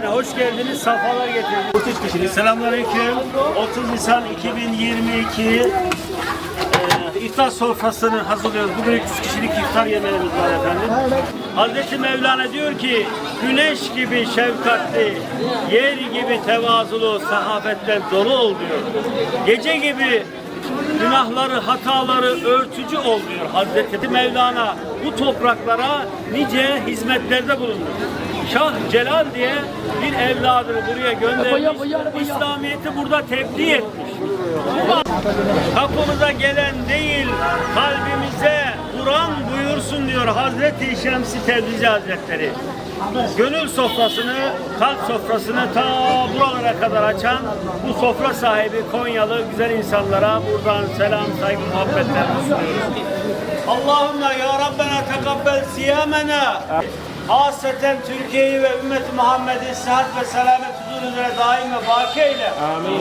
Yani hoş geldiniz, safalar getirdiniz. 30 kişilik. Selamünaleyküm. 30 Nisan 2022 e, iftar sofrasını hazırlıyoruz. Bugün 300 kişilik iftar yemeğimiz var efendim. Hazreti Mevlana diyor ki güneş gibi şefkatli, yer gibi tevazulu, sahabetten dolu ol diyor. Gece gibi günahları, hataları örtücü ol diyor Hazreti Mevlana. Bu topraklara nice hizmetlerde bulundu. Şah Celal diye bir evladını buraya göndermiş. İslamiyet'i burada tebliğ etmiş. Kapımıza gelen değil, kalbimize Kur'an buyursun diyor Hazreti Şemsi Tebrizi Hazretleri. Gönül sofrasını, kalp sofrasını ta buralara kadar açan bu sofra sahibi Konyalı güzel insanlara buradan selam, saygı, muhabbetler sunuyoruz. Allahümme ya Rabbena tekabbel siyamena. Hasreten Türkiye'yi ve ümmeti Muhammed'i sıhhat ve selamet huzur üzere daim ve baki eyle. Amin.